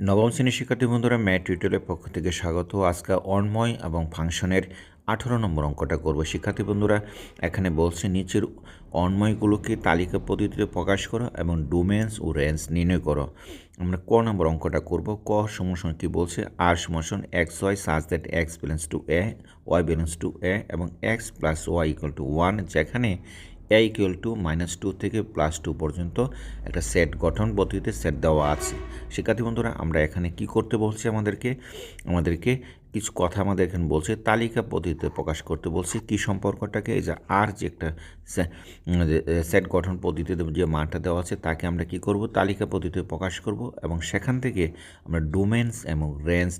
নবম শ্রেণির শিক্ষার্থী বন্ধুরা ম্যাট টিউটোরিয়ালের পক্ষ থেকে স্বাগত। আজকে অন্ময় এবং ফাংশনের আঠারো নম্বর অঙ্কটা করব। শিক্ষার্থী বন্ধুরা, এখানে বলছে নিচের অন্ময়গুলোকে তালিকা পদ্ধতিতে প্রকাশ করো এবং ডোমেন্স ও রেঞ্জ নির্ণয় করো। আমরা ক নম্বর অঙ্কটা করব। ক সমস্যা কী বলছে? আর সমস্যন x y such that x belongs to A y belongs to A এবং x plus y equal to one যেখানে A equal to minus two থেকে প্লাস টু পর্যন্ত একটা সেট গঠন পদ্ধতিতে সেট দেওয়া আছে। শিক্ষার্থী বন্ধুরা, আমরা এখানে কি করতে বলছি আমাদেরকে? আমাদেরকে কিছু কথা আমাদের এখানে বলছে, তালিকা পদ্ধতিতে প্রকাশ করতে বলছে, কি সম্পর্কটাকে, এই যে আর যে একটা সেট গঠন পদ্ধতিতে যে মানটা দেওয়া আছে, তাকে আমরা কি করব? তালিকা পদ্ধতিতে প্রকাশ করব এবং সেখান থেকে আমরা ডোমেন্স এবং রেঞ্জ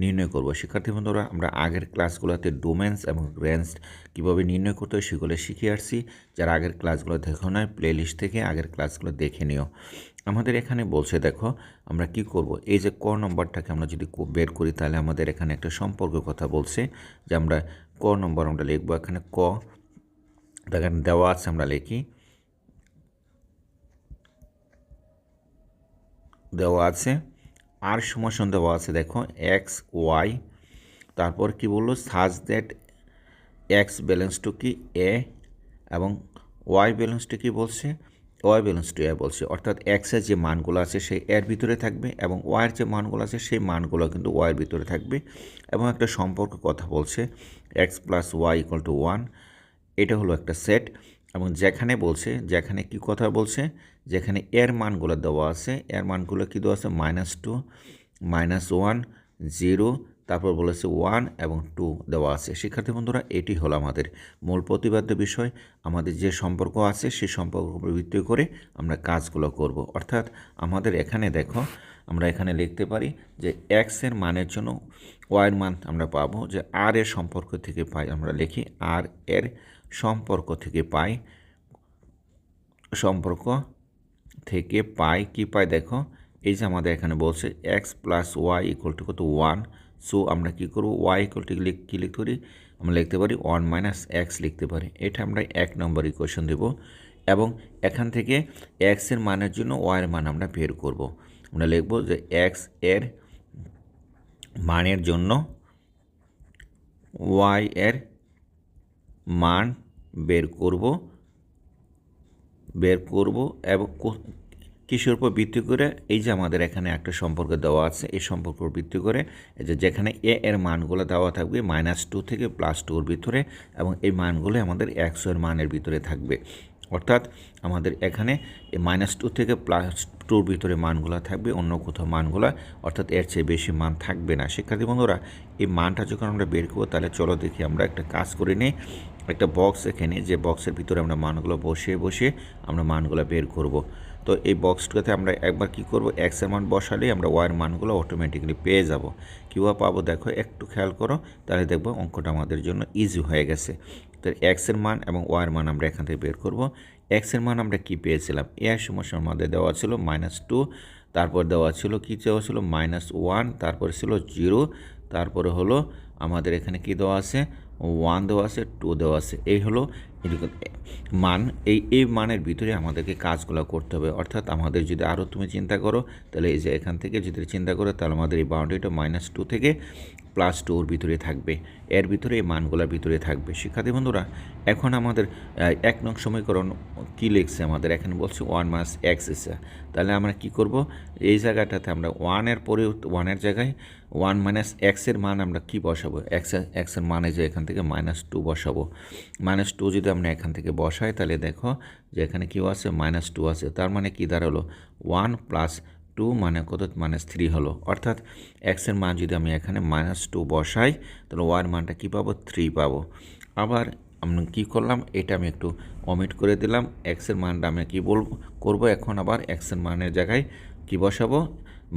নির্ণয় করব। শিক্ষার্থী বন্ধুরা, আমরা আগের ক্লাসগুলোতে ডোমেন্স এবং রেঞ্জ কীভাবে নির্ণয় করতে হয় সেগুলো শিখে আসছি। যারা আগের ক্লাসগুলো দেখো নয় প্লেলিস্ট থেকে আগের ক্লাসগুলো দেখে নিও। আমাদের এখানে বলছে, দেখো, আমরা কি করব? এই যে ক নম্বরটাকে আমরা যদি বের করি, তাহলে আমাদের এখানে একটা সম্পর্কের কথা বলছে যে আমরা ক নম্বর আমরা লিখব। এখানে ক, দেখেন, দেওয়া আছে, আমরা লিখি। দেওয়া আছে। আর সমাসন দেওয়া আছে, দেখো এক্স ওয়াই তারপর কি বলল? সাজ দ্যাট এক্স ব্যালেন্স টু কি? এ এবং ওয়াই ব্যালেন্স টু কি বলছে? ওয়াই ব্যালেন্স টু এ বলছে। অর্থাৎ এক্সের যে মানগুলো আছে সেই এর ভিতরে থাকবে এবং ওয়াইয়ের যে মানগুলো আছে সেই মানগুলো কিন্তু ওয়াইয়ের ভিতরে থাকবে এবং একটা সম্পর্ক কথা বলছে, x plus y equal to one, এটা হলো একটা সেট এবং যেখানে বলছে, যেখানে কি কথা বলছে, যেখানে এর মানগুলো দেওয়া আছে, এর মানগুলো কী দেওয়া আছে? Minus two, minus one, zero তারপর বলেছে ওয়ান এবং টু দেওয়া আছে। শিক্ষার্থী বন্ধুরা, এটি হলো আমাদের মূল প্রতিবাদ্য বিষয়। আমাদের যে সম্পর্ক আছে সেই সম্পর্ক ভিত্তি করে আমরা কাজগুলো করব। অর্থাৎ আমাদের এখানে দেখো, আমরা এখানে লিখতে পারি যে এক্সের মানের জন্য ওয়াইয়ের মান আমরা পাবো, যে আর এর সম্পর্ক থেকে পাই, আমরা লিখি আর এর সম্পর্ক থেকে পাই, সম্পর্ক থেকে পাই, কি পাই দেখো? এই যে আমাদের এখানে বলছে x plus y equal to কত? ওয়ান সো আমরা কী করব? ওয়াই ইকুয়াল টু কী লিখতে পারি? আমরা লিখতে পারি ওয়ান মাইনাস এক্স লিখতে পারি। এটা আমরা এক নম্বর ইকুয়েশন দেব এবং এখান থেকে এক্সের মানের জন্য ওয়াইয়ের মান আমরা বের করব। আমরা লিখব যে এক্সের মানের জন্য ওয়াই এর মান বের করব বের করব এবং কিসের উপর ভিত্তি করে? এই যে আমাদের এখানে একটা সম্পর্ক দেওয়া আছে, এই সম্পর্ক ভিত্তি করে এই যে যেখানে এ এর মানগুলো দেওয়া থাকবে মাইনাস টু থেকে প্লাস টুর ভিতরে এবং এই মানগুলো আমাদের একশো এর মানের ভিতরে থাকবে। অর্থাৎ আমাদের এখানে মাইনাস টু থেকে প্লাস টুর ভিতরে মানগুলো থাকবে, অন্য কোথাও মানগুলো, অর্থাৎ এর চেয়ে বেশি মান থাকবে না। শিক্ষার্থী বন্ধুরা, এই মানটা যখন আমরা বের করব, তাহলে চলো দেখি আমরা একটা কাজ করে নিই। একটা বক্স এখানে, যে বক্সের ভিতরে আমরা মানগুলো বসিয়ে বসিয়ে আমরা মানগুলো বের করব। তো এই বক্সটাতে আমরা একবার কি করব? এক্সের মান বসালেই আমরা ওয়ার মানগুলো অটোমেটিক্যালি পেয়ে যাব। কীভাবে পাবো? দেখো, একটু খেয়াল করো, তাহলে দেখব অঙ্কটা আমাদের জন্য ইজি হয়ে গেছে। তো এক্সের মান এবং ওয়ার মান আমরা এখান থেকে বের করব। এক্সের মান আমরা কি পেয়েছিলাম? এর সমস্যার আমাদের দেওয়া ছিল মাইনাস টু তারপর দেওয়া ছিল কী দেওয়া ছিল? মাইনাস ওয়ান তারপরে ছিল জিরো তারপরে হলো আমাদের এখানে কি দেওয়া আছে? ওয়ান দেওয়া আছে টু দেওয়া আছে। এই হলো মান, এই এই মানের ভিতরে আমাদেরকে কাজগুলো করতে হবে। অর্থাৎ আমাদের যদি আরও তুমি চিন্তা করো, তাহলে এই যে এখান থেকে যদি চিন্তা করো, তাহলে আমাদের এই বাউন্ডারিটা মাইনাস টু থেকে প্লাস টুর ভিতরে থাকবে। এর ভিতরে এই মানগুলোর ভিতরে থাকবে। শিক্ষার্থী বন্ধুরা, এখন আমাদের এক নং সমীকরণ কী লিখছে আমাদের? এখানে বলছে ওয়ান মাস এক্স এসে তাহলে আমরা কি করব? এই জায়গাটাতে আমরা ওয়ানের পরে ওয়ানের জায়গায় ওয়ান মাইনাস এক্সের মান আমরা কি বসাবো? এক্স এক্সের মানে যে এখান থেকে মাইনাস টু বসাবো। মাইনাস টু যদি আমরা এখান থেকে বসাই, তাহলে দেখো যে এখানে কী আছে মাইনাস টু আছে। তার মানে কী দাঁড়াল? ওয়ান প্লাস টু মানে কত? মাইনাস থ্রি হলো। অর্থাৎ এক্সের মান যদি আমি এখানে মাইনাস টু বসাই, তাহলে ওয়ার মানটা কী পাবো? থ্রি পাবো। আবার আমি কী করলাম? এটা আমি একটু অমিট করে দিলাম। এক্সের মানটা আমি কী বলব করব? এখন আবার এক্সের মানের জায়গায় কী বসাবো?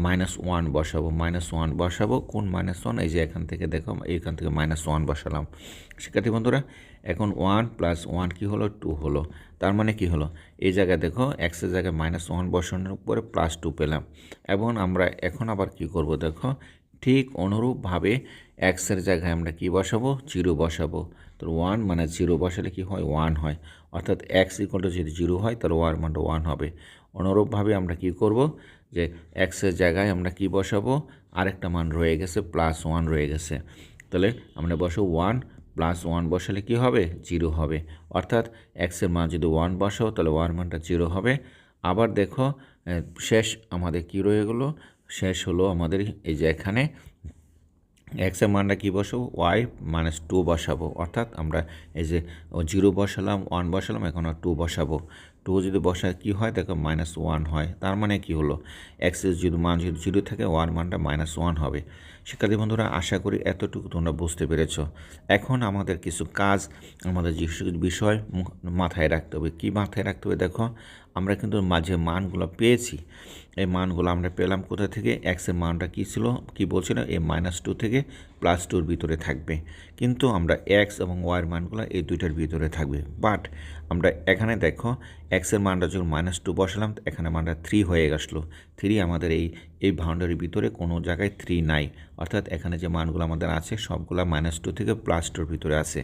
মাইনাস ওয়ান বসাবো। মাইনাস ওয়ান বসাবো। কোন মাইনাস ওয়ান এই যে এখান থেকে দেখো এইখান থেকে মাইনাস ওয়ান বসালাম। শিক্ষার্থী বন্ধুরা, এখন ওয়ান প্লাস ওয়ান কী হলো? টু হলো। তার মানে কি হলো? এই জায়গায় দেখো এক্সের জায়গায় মাইনাস ওয়ান বসানোর উপরে প্লাস টু পেলাম। এবং আমরা এখন আবার কি করব দেখো? ঠিক অনুরূপভাবে এক্সের জায়গায় আমরা কি বসাবো? জিরো বসাবো। তো ওয়ান মানে জিরো বসালে কি হয়? ওয়ান হয়। অর্থাৎ এক্স ইকুয়াল টু যদি জিরো হয়, তাহলে ওয়ার মানটা ওয়ান হবে। অনুরূপভাবে আমরা কি করব? যে এক্সের জায়গায় আমরা কি বসাবো? আরেকটা মান রয়ে গেছে প্লাস ওয়ান রয়ে গেছে। তাহলে আমরা বসাবো ওয়ান প্লাস ওয়ান বসালে কি হবে? জিরো হবে। অর্থাৎ এক্সের মান যদি ওয়ান বসাও, তাহলে ওয়ান মানটা জিরো হবে। আবার দেখো শেষ আমাদের কি রয়ে গেলো? শেষ হলো আমাদের এই যে এখানে এক্সের মানটা কী বসাবো? ওয়াই মাইনাস টু বসাবো। অর্থাৎ আমরা এই যে জিরো বসালাম ওয়ান বসালাম, এখন টু বসাবো। টু যদি বসায় কী হয়? দেখো মাইনাস ওয়ান হয়। তার মানে কি হলো? এক্সের যদি মান যদি জিরো থাকে ওয়ান মানটা মাইনাস ওয়ান হবে। শিক্ষার্থী বন্ধুরা, আশা করি এতটুকু তোমরা বুঝতে পেরেছ। এখন আমাদের কিছু কাজ, আমাদের যে বিষয় মাথায় রাখতে হবে। কী মাথায় রাখতে হবে? দেখো আমরা কিন্তু মাঝে মানগুলো পেয়েছি। এই মানগুলো আমরা পেলাম কোথা থেকে? এক্সের মানটা কী ছিল? কী বলছিল? এই মাইনাস টু থেকে প্লাস টুর ভিতরে থাকবে। কিন্তু আমরা এক্স এবং ওয়াইয়ের মানগুলো এই দুইটার ভিতরে থাকবে। বাট আমরা এখানে দেখো এক্সের মানটা যখন মাইনাস টু বসালাম, এখানে মানটা থ্রি হয়ে গেছিল। থ্রি আমাদের এই এই বাউন্ডারির ভিতরে কোনো জায়গায় থ্রি নাই। অর্থাৎ এখানে যে মানগুলো আমাদের আছে, সবগুলো মাইনাস টু থেকে প্লাস টুর ভিতরে আছে।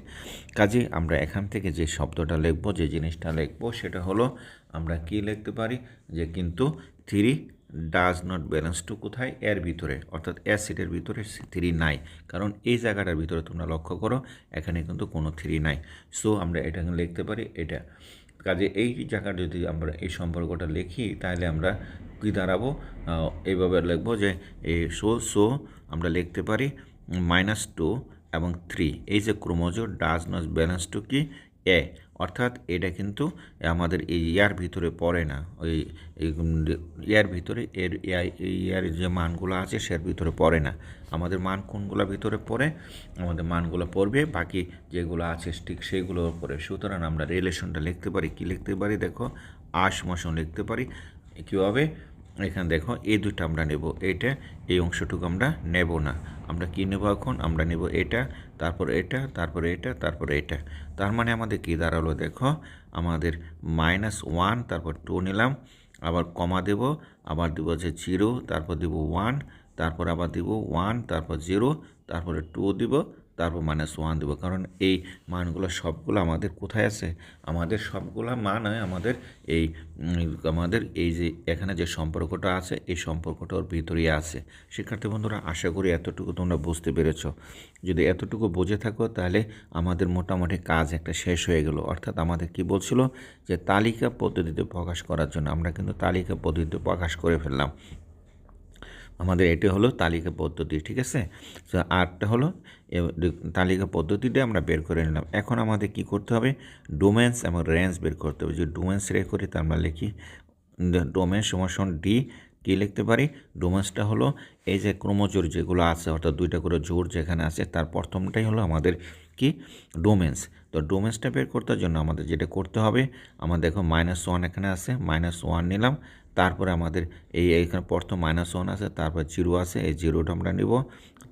কাজে আমরা এখান থেকে যে শব্দটা লিখব, যে জিনিসটা লিখব, সেটা হলো আমরা কি লিখতে পারি? যে কিন্তু three does not belongs to কোথায়? এর ভিতরে, অর্থাৎ এর সিটের ভিতরে থ্রি নাই। কারণ এই জায়গাটার ভিতরে তোমরা লক্ষ্য করো, এখানে কিন্তু কোনো থ্রি নাই। সো আমরা এটা লিখতে পারি, এটা। কাজে এই জায়গাটা যদি আমরা এই সম্পর্কটা লিখি, তাহলে আমরা কী দাঁড়াবো? এইভাবে লিখব যে এই সো সো আমরা লিখতে পারি মাইনাস টু এবং থ্রি এই যে ক্রোমোজো ডাজ নট ব্যালেন্স টু কি? এ, অর্থাৎ এটা কিন্তু আমাদের এই ইয়ার ভিতরে পড়ে না। ওই ইয়ার ভিতরে এর, ইয়ার- যে মানগুলো আছে সের ভিতরে পড়ে না। আমাদের মান কোনগুলো ভিতরে পড়ে? আমাদের মানগুলো পড়বে, বাকি যেগুলো আছে ঠিক সেগুলোর উপরে। সুতরাং আমরা রিলেশনটা লিখতে পারি। কি লিখতে পারি? দেখো, আশ মশন লিখতে পারি। কীভাবে এখানে দেখো, এই দুটো আমরা নেব। এটা এই অংশটুকু আমরা নেব না। আমরা কী নেব এখন? আমরা নেব এটা, তারপর এটা তারপর এটা তারপর এটা। তার মানে আমাদের কি দাঁড়াল দেখো? আমাদের মাইনাস ওয়ান তারপর টু নিলাম, আবার কমা দেব, আবার দেবো যে জিরো তারপর দেব ওয়ান তারপর আবার দেব ওয়ান তারপর জিরো তারপরে টু দিব তারপর মাইনাস ওয়ান দেবো। কারণ এই মানগুলো সবগুলো আমাদের কোথায় আছে? আমাদের সবগুলো মান আমাদের এই আমাদের এই যে এখানে যে সম্পর্কটা আছে, এই সম্পর্কটার ভিতরেই আছে। শিক্ষার্থী বন্ধুরা, আশা করি এতটুকু তোমরা বুঝতে পেরেছ। যদি এতটুকু বুঝে থাকো, তাহলে আমাদের মোটামুটি কাজ একটা শেষ হয়ে গেল। অর্থাৎ আমাদের কি বলছিল? যে তালিকা পদ্ধতিতে প্রকাশ করার জন্য। আমরা কিন্তু তালিকা পদ্ধতিতে প্রকাশ করে ফেললাম। আমাদের এটি হলো তালিকা পদ্ধতি, ঠিক আছে? তো আরটা হলো তালিকা পদ্ধতিতে আমরা বের করে নিলাম। এখন আমাদের কি করতে হবে? ডোমেন্স এবং রেঞ্জ বের করতে হবে। যে ডোমেন্স রে করি তার আমরা লিখি ডোমেন সমাসন ডি কী লিখতে পারি? ডোমেন্সটা হলো এই যে ক্রোমোজোর যেগুলো আছে, অর্থাৎ দুইটা করে জোর যেখানে আছে, তার প্রথমটাই হলো আমাদের কি? ডোমেন্স। তো ডোমেন্সটা বের করতে জন্য আমাদের যেটা করতে হবে আমার দেখো মাইনাস ওয়ান এখানে আছে মাইনাস ওয়ান নিলাম, তারপরে আমাদের এই এখানে প্রথম মাইনাস ওয়ান আছে, তারপর জিরো আছে, এই জিরোটা আমরা নেব,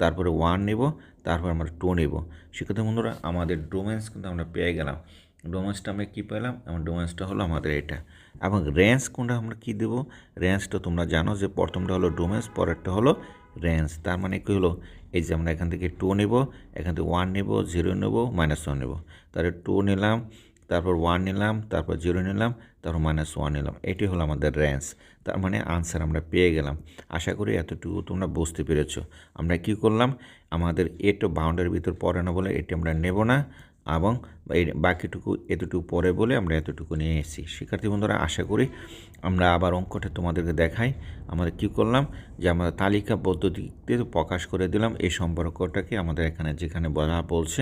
তারপরে ওয়ান নেব, তারপর আমরা টু নেব। সেক্ষেত্রে বন্ধুরা, আমাদের ডোমেন্স কিন্তু আমরা পেয়ে গেলাম। ডোমেন্সটা আমরা কী পেলাম? এবং ডোমেন্সটা হলো আমাদের এটা। এবং রেঞ্জ কোনটা আমরা কী দেবো? রেঞ্জটা তোমরা জানো যে প্রথমটা হলো ডোমেন্স পরেরটা হলো রেঞ্জ তার মানে কী হলো? এই যে আমরা এখান থেকে টু নেব, এখান থেকে ওয়ান নেব জিরো নেব মাইনাস ওয়ান নেব। তাহলে টু নিলাম, তারপর ওয়ান নিলাম, তারপর জিরো নিলাম, তারপর মাইনাস ওয়ান নিলাম। এটি হলো আমাদের রেঞ্জ তার মানে আনসার আমরা পেয়ে গেলাম। আশা করি এতটুকু তোমরা বুঝতে পেরেছ। আমরা কি করলাম? আমাদের এটো বাউন্ডারির ভিতর পড়ে না বলে এটি আমরা নেব না, এবং বাকিটুকু এতটুকু পরে বলে আমরা এতটুকু নিয়ে এসেছি। শিক্ষার্থী বন্ধুরা, আশা করি আমরা আবার অঙ্কটা তোমাদেরকে দেখাই। আমরা কি করলাম? যে আমরা তালিকা পদ্ধতিতে প্রকাশ করে দিলাম। এই সম্পর্কটাকে আমাদের এখানে যেখানে বলা বলছে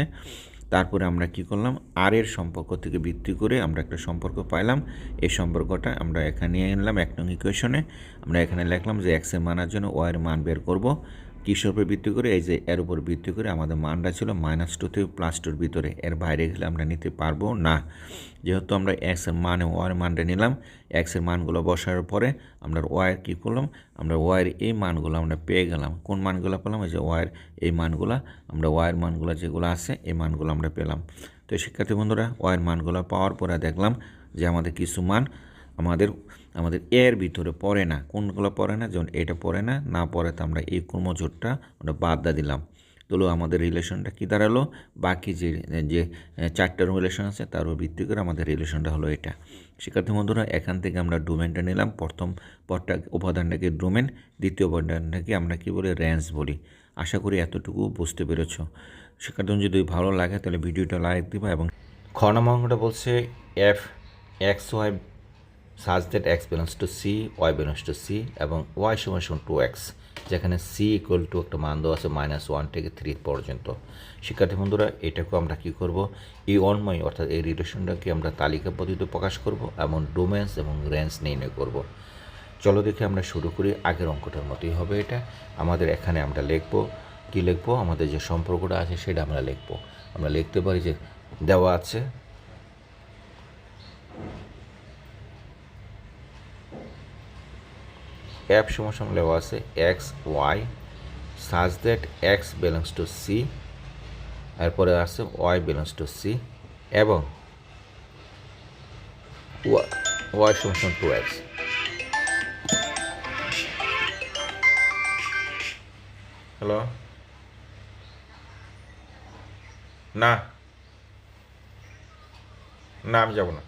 তারপরে আমরা কি করলাম? আর এর সম্পর্ক থেকে ভিত্তি করে আমরা একটা সম্পর্ক পাইলাম। এই সম্পর্কটা আমরা এখানে নিয়ে আনলাম, এক নং ইকুয়েশনে আমরা এখানে লিখলাম যে এক্সের মানার জন্য ওয়াইয়ের মান বের করব। কিসের উপর ভিত্তি করে, এই যে এর উপর ভিত্তি করে আমাদের মানটা ছিল মাইনাস টু থেকে প্লাস টুর ভিতরে। এর বাইরে গেলে আমরা নিতে পারব না। যেহেতু আমরা এক্সের মান এবং ওয়ার মানটা নিলাম এক্সের মানগুলো বসার পরে আমরা ওয়ার কী করলাম? আমরা ওয়ার এই মানগুলো আমরা পেয়ে গেলাম। কোন মানগুলো পেলাম? এই যে ওয়ার এই মানগুলো। আমরা ওয়ার মানগুলো যেগুলো আছে, এই মানগুলো আমরা পেলাম। তো শিক্ষার্থী বন্ধুরা ওয়ার মানগুলো পাওয়ার পরে দেখলাম যে আমাদের কিছু মান আমাদের আমাদের এর ভিতরে পড়ে না। কোনগুলো পড়ে না? যেমন এটা পড়ে না না পড়ে তো আমরা এই ক্রমজোটটা আমরা বাদ দা দিলাম। তাহলে আমাদের রিলেশনটা কী দাঁড়াল? বাকি যে যে চারটা রিলেশন আছে, তার উপর ভিত্তি করে আমাদের রিলেশনটা হলো এটা। শিক্ষার্থী বন্ধুরা, এখান থেকে আমরা ডোমেনটা নিলাম। প্রথম পদটা, উপাদানটাকে ডোমেন, দ্বিতীয় উপাদানটাকে আমরা কী বলি? রেঞ্জ বলি। আশা করি এতটুকু বুঝতে পেরেছ। শিক্ষার্থী যদি ভালো লাগে তাহলে ভিডিওটা লাইক দিবা এবং খ বলছে f x y such that x belongs to C, y belongs to C এবং ওয়াই সমান সমান টু এক্স, যেখানে সি ইকুয়াল টু একটা মান দেওয়া আছে মাইনাস ওয়ান থেকে থ্রি পর্যন্ত। শিক্ষার্থী বন্ধুরা, এটাকে আমরা কী করব? এই অনময় অর্থাৎ এই রিলেশনটাকে আমরা তালিকা পদ্ধতিতে প্রকাশ করব এবং ডোমেন্স এবং রেঞ্জ নির্ণয় করব। চলো দেখে আমরা শুরু করি, আগের অঙ্কটার মতোই হবে এটা। আমাদের এখানে আমরা লিখব, কী লিখব? আমাদের যে সম্পর্কটা আছে সেটা আমরা লিখব। আমরা লিখতে পারি যে দেওয়া আছে অ্যাপ সমান দেওয়া আছে x y such that x belongs to C এরপরে আছে ওয়াই বিলংস টু সি এবং ওয়াই সমান টু এক্স হ্যালো না। না, আমি যাব না।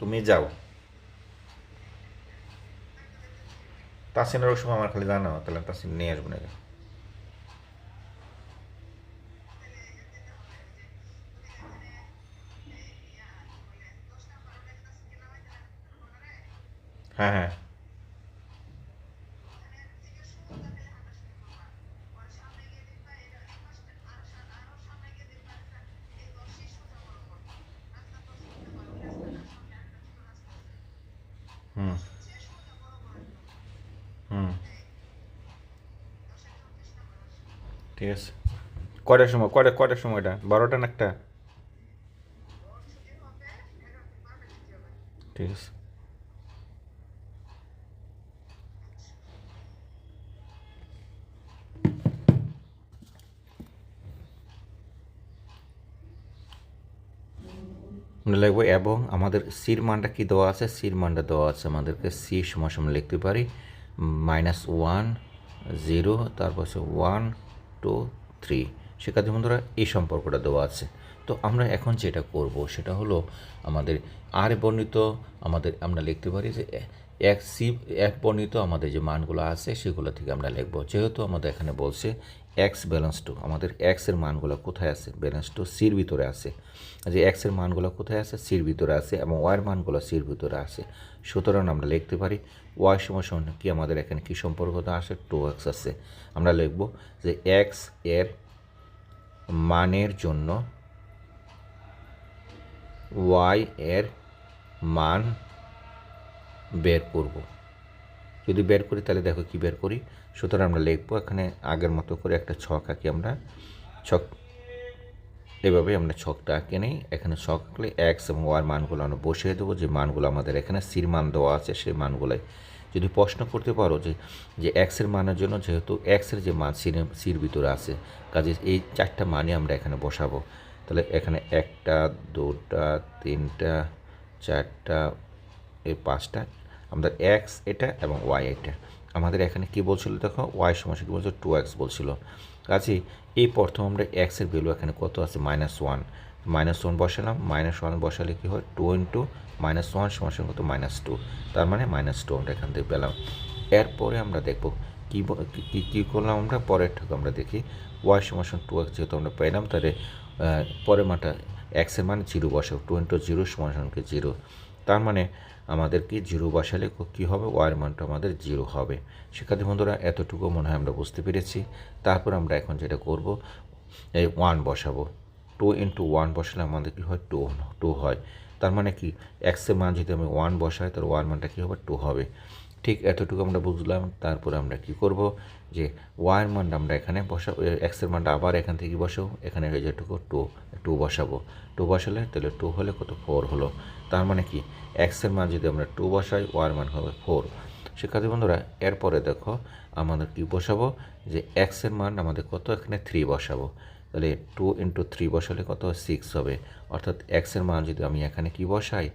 তুমি যাও। তাসিনের ওই সময় আমার খালি জানাও তাহলে তাসিন নিয়ে আসব না হ্যাঁ হ্যাঁ। ঠিক আছে। কয়টার সময়? কয়টা কয়টার সময়টা বারোটা না একটা? ঠিক আছে। আমরা লিখব এবং আমাদের সির মানটা কী দেওয়া আছে? সির মানটা দেওয়া আছে আমাদেরকে। সি সময় লিখতে পারি। মাইনাস ওয়ান, জিরো, তারপর হচ্ছে ওয়ান টু থ্রি শিক্ষার্থী বন্ধুরা, এই সম্পর্কটা দেওয়া আছে। তো আমরা এখন যেটা করব সেটা হলো আমাদের আর বর্ণিত আমাদের আমরা লিখতে পারি যে এক, সি, এক বর্ণিত আমাদের যে মানগুলো আছে সেগুলো থেকে আমরা লিখব। যেহেতু আমাদের এখানে বলছে এক্স ব্যালেন্স টু আমাদের এক্সের মানগুলো কোথায় আছে? ব্যালেন্স টু সির ভিতরে আছে। যে এক্সের মানগুলো কোথায় আছে? সির ভিতরে আছে এবং ওয়াইয়ের মানগুলো সির ভিতরে আছে। সুতরাং আমরা লিখতে পারি ওয়াই সময় সমান কি আমাদের এখানে কী সম্পর্কটা আসে? টু এক্স আছে। আমরা লিখব যে এক্সের মানের জন্য ওয়াই এর মান বের করব। যদি বের করি, তাহলে দেখো কি বের করি। সুতরাং আমরা লিখব এখানে আগের মতো করে একটা ছক আঁকি আমরা। ছক এভাবে আমরা ছকটা আঁকে নিই। এখানে ছক আঁকলে এক্স এবং ওয়ার মানগুলো আমরা বসিয়ে দেবো। যে মানগুলো আমাদের এখানে সির মান দেওয়া আছে, সেই মানগুলোই। যদি প্রশ্ন করতে পারো যে যে এক্সের মানের জন্য যেহেতু এক্সের যে মান সির সির ভিতরে আছে, কাজে এই চারটা মানই আমরা এখানে বসাবো। তাহলে এখানে একটা, দুটা, তিনটা, চারটা, এই পাঁচটা আমাদের এক্স এটা এবং ওয়াই এটা। আমাদের এখানে কি বলছিল দেখো? ওয়াই সমস্যা কী বলছিল টু এক্স বলছিল। কাজে এই প্রথম আমরা এক্সের ভ্যালু এখানে কত আছে? মাইনাস ওয়ান মাইনাস ওয়ান বসালাম। মাইনাস ওয়ান বসালে কী হয়? টু ইন্টু মাইনাস ওয়ান সমস্যা কত? মাইনাস টু তার মানে মাইনাস টু আমরা এখান থেকে পেলাম। এরপরে আমরা দেখব কী কী করলাম আমরা? পরের থেকে আমরা দেখি। ওয়াই সমস্যা টু এক্স যেহেতু আমরা পেলাম, তাহলে পরের মানটা এক্সের মানে জিরো বসাবো। টু ইন্টু জিরো সমানকে জিরো তার মানে আমাদের কি জিরো বসালে কী হবে? ওয়ার মানটা আমাদের জিরো হবে। শিক্ষার্থী বন্ধুরা, এতটুকু মনে হয় আমরা বুঝতে পেরেছি। তারপর আমরা এখন যেটা করব, এই ওয়ান বসাবো। টু ইন্টু ওয়ান বসালে আমাদের কী হয়? টু টু হয়। তার মানে কি? এক্সের মান যদি আমি ওয়ান বসাই, তাহলে ওয়ান মানটা কী হবে? টু হবে। ঠিক এতটুকু আমরা বুঝলাম, তারপরে আমরা কি করব? যে ওয়ার মানটা আমরা এখানে বসা এক্সের মানটা আবার এখান থেকে বসাবো, এখানে হয়ে যেটুকু টু টু বসাবো। টু বসালে তাহলে টু হলে কত? ফোর হলো। তার মানে কি? এক্সের মান যদি আমরা টু বসাই ওয়ার মান হবে ফোর শিক্ষার্থী বন্ধুরা, এরপরে দেখো আমাদের কি বসাবো? যে এক্সের মান আমাদের কত? এখানে থ্রি বসাবো। তাহলে টু ইন্টু থ্রি বসালে কত? সিক্স হবে। অর্থাৎ এক্সের মান যদি আমি এখানে কি বসাই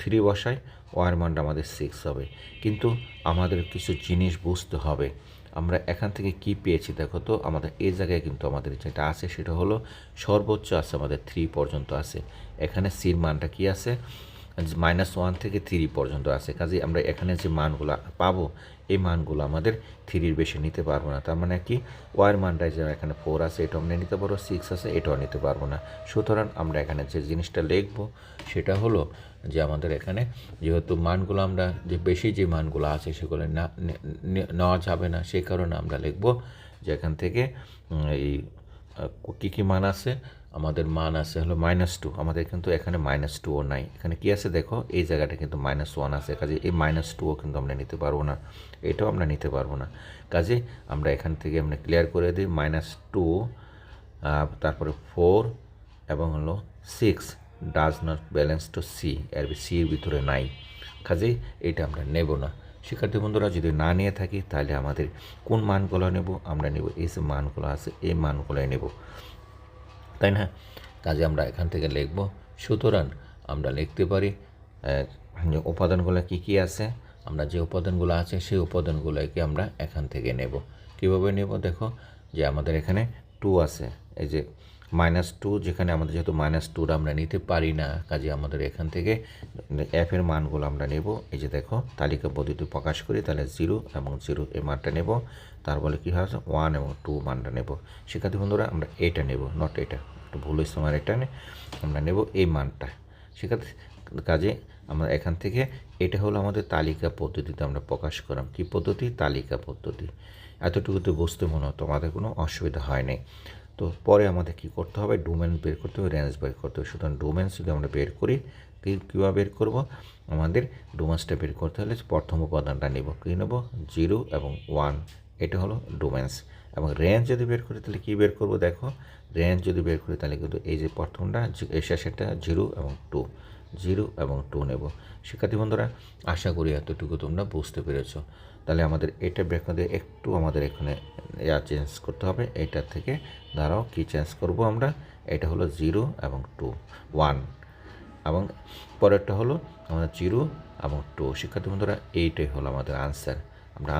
থ্রি বসাই ওয়ার মান্ড আমাদের সিক্স হবে। কিন্তু আমাদের কিছু জিনিস বুঝতে হবে। আমরা এখান থেকে কি পেয়েছি দেখো তো? আমাদের এই জায়গায় কিন্তু আমাদের যেটা আছে সেটা হলো সর্বোচ্চ আছে, আমাদের থ্রি পর্যন্ত আছে। এখানে সির মানটা কি আছে? মাইনাস ওয়ান থেকে থ্রি পর্যন্ত আছে। কাজে আমরা এখানে যে মানগুলো পাবো এই মানগুলো আমাদের থ্রির বেশি নিতে পারব না। তার মানে কি? ওয়ার মানটায় যে এখানে ফোর আছে, এটাও আমরা নিতে পারব সিক্স আছে, এটাও নিতে পারব না। সুতরাং আমরা এখানে যে জিনিসটা লিখব, সেটা হলো যে আমাদের এখানে যেহেতু মানগুলো আমরা যে বেশি যে মানগুলো আছে, সেগুলো নে- নেওয়া যাবে না। সেই কারণে আমরা লিখব যে এখান থেকে এই কী কী মান আছে? আমাদের মান আছে হলো মাইনাস টু আমাদের কিন্তু এখানে মাইনাস টুও নাই। এখানে কি আছে দেখো? এই জায়গাটা কিন্তু মাইনাস ওয়ান আছে। কাজে এই মাইনাস টুও কিন্তু আমরা নিতে পারব না। এটাও আমরা নিতে পারব না। কাজে আমরা এখান থেকে আমরা ক্লিয়ার করে দিই মাইনাস টু তারপরে ফোর এবং হলো six does not belongs to C এর সির ভিতরে নাই। কাজেই এটা আমরা নেব না। শিক্ষার্থী বন্ধুরা, যদি না নিয়ে থাকি, তাহলে আমাদের কোন মানগুলো নেব? আমরা নেব এই যে মানগুলো আছে। এই মানগুলোই নেব। তাই না? কাজে আমরা এখান থেকে লিখব, সুতরাং আমরা লিখতে পারি উপাদানগুলো কী কী আছে, আমরা যে উপাদানগুলো আছে সেই উপাদানগুলোকে আমরা এখান থেকে নেব। কীভাবে নেব? দেখো যে আমাদের এখানে টু আছে, এই যে মাইনাস টু, যেখানে আমাদের যেহেতু মাইনাস টুটা আমরা নিতে পারি না, কাজে আমাদের এখান থেকে এফ এর মানগুলো আমরা নেব। এই যে দেখো তালিকা পদ্ধতি প্রকাশ করি, তাহলে জিরো এবং জিরো এই মানটা নেব। তার বলে কী হয়? ওয়ান এবং টু মানটা নেব। শিক্ষার্থী বন্ধুরা, আমরা এটা নেব নট এটা। একটু ভুল হয়েছে আমার এটা আমরা নেব এই মানটা। শিক্ষার্থী, কাজে আমরা এখান থেকে এটা হলো আমাদের তালিকা পদ্ধতিতে আমরা প্রকাশ করলাম। কি পদ্ধতি? তালিকা পদ্ধতি। এতটুকুতে বুঝতে মনে হতো আমাদের কোনো অসুবিধা হয় নাই। তো পরে আমাদের কি করতে হবে? ডোমেন বের করতে হবে রেঞ্জ বের করতে হবে। সুতরাং ডোমেন্স যদি আমরা বের করি কীভাবে বের করব? আমাদের ডোমেন্সটা বের করতে হলে প্রথম উপাদানটা নেব। কী নেব? জিরো এবং ওয়ান এটা হলো ডোমেন্স এবং রেঞ্জ যদি বের করি, তাহলে কী বের করব? দেখো রেঞ্জ যদি বের করি, তাহলে কিন্তু এই যে প্রথমটা শেষেরটা জিরো এবং টু জিরো এবং টু নেব। শিক্ষার্থী বন্ধুরা, আশা করি এতটুকু তোমরা বুঝতে পেরেছ। তাহলে আমাদের এটা বের করতে একটু আমাদের এখানে ইয়া চেঞ্জ করতে হবে। এইটার থেকে দাঁড়াও, কী চেঞ্জ করব আমরা? এটা হলো জিরো এবং টু ওয়ান এবং পরেরটা হলো আমাদের জিরো এবং টু। শিক্ষার্থী বন্ধুরা, এইটাই হলো আমাদের আনসার আমরা